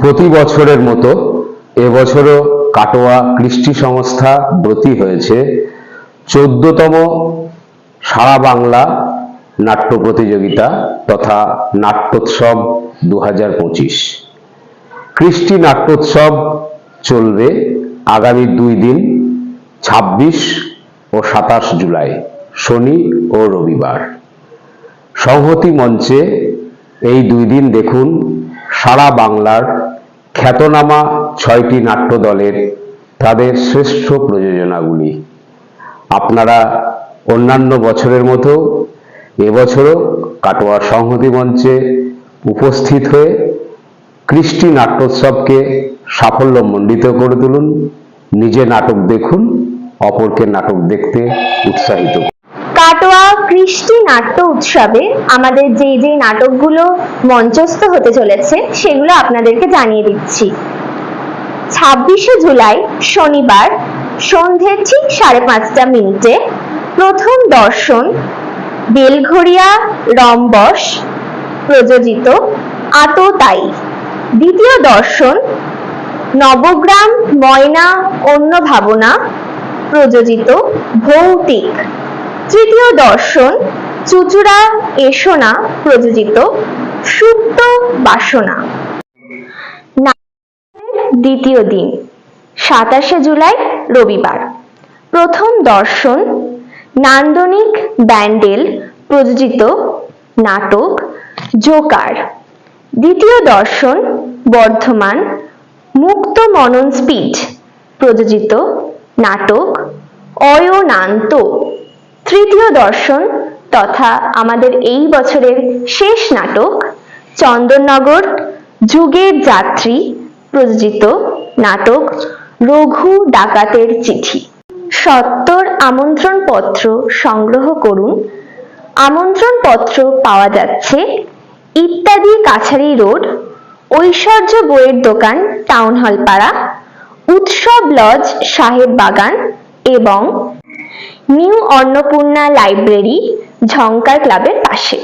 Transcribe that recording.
প্রতি বছরের মতো এবছরও কাটোয়া কৃষ্টি সংস্থা ব্রতী হয়েছে। চোদ্দতম সারা বাংলা নাট্য প্রতিযোগিতা তথা নাট্যোৎসব দু হাজার পঁচিশ। কৃষ্টি নাট্যোৎসব চলবে আগামী দুই দিন, ছাব্বিশ ও সাতাশ জুলাই, শনি ও রবিবার। সংহতি মঞ্চে এই দুই দিন দেখুন সারা বাংলার খ্যাতনামা ছয়টি নাট্য দলের তাদের শ্রেষ্ঠ প্রযোজনাগুলি আপনারা অন্যান্য বছরের মতো এবছরও কাটোয়া সংহতি মঞ্চে উপস্থিত হয়ে কৃষ্টি নাট্যোৎসবকে সাফল্যমণ্ডিত করে তুলুন নিজে নাটক দেখুন, অপরকে নাটক দেখতে উৎসাহিত। কাটোয়া কৃষ্টি নাট্য উৎসবে আমাদের যে যে নাটকগুলো মঞ্চস্থ হতে চলেছে, সেগুলো আপনাদেরকে জানিয়ে দিচ্ছি। ছাব্বিশে জুলাই, শনিবার, সন্ধে ঠিক সাড়ে পাঁচটা মিনিটে প্রথম দর্শন, বেলঘড়িয়া রম্বস প্রযোজিত আততাই দ্বিতীয় দর্শন, নবগ্রাম ময়না অন্য ভাবনা প্রযোজিত ভৌতিক। তৃতীয় দর্শন, চুচুড়া এসোনা প্রযোজিত সুপ্ত বাসনা। দ্বিতীয় দিন, সাতাশে জুলাই, রবিবার। প্রথম দর্শন, নান্দনিক ব্যান্ডেল প্রযোজিত নাটক জোকার। দ্বিতীয় দর্শন, বর্ধমান, মুক্ত মনন স্পিচ প্রযোজিত নাটক অয়নান্ত। তৃতীয় দর্শন তথা আমাদের এই বছরের শেষ নাটক, চন্দননগর, যুগের যাত্রী, প্রযোজিত নাটক রঘু ডাকাতের চিঠি। সত্তর আমন্ত্রণ পত্র সংগ্রহ করুন। আমন্ত্রণ পত্র পাওয়া যাচ্ছে ইত্যাদি কাছারি রোড, ঐশ্বর্য বইয়ের দোকান, টাউন হল পাড়া, উৎসব লজ সাহেব বাগান এবং নিউ অন্নপূর্ণা লাইব্রেরি ঝঙ্কার ক্লাবের পাশে।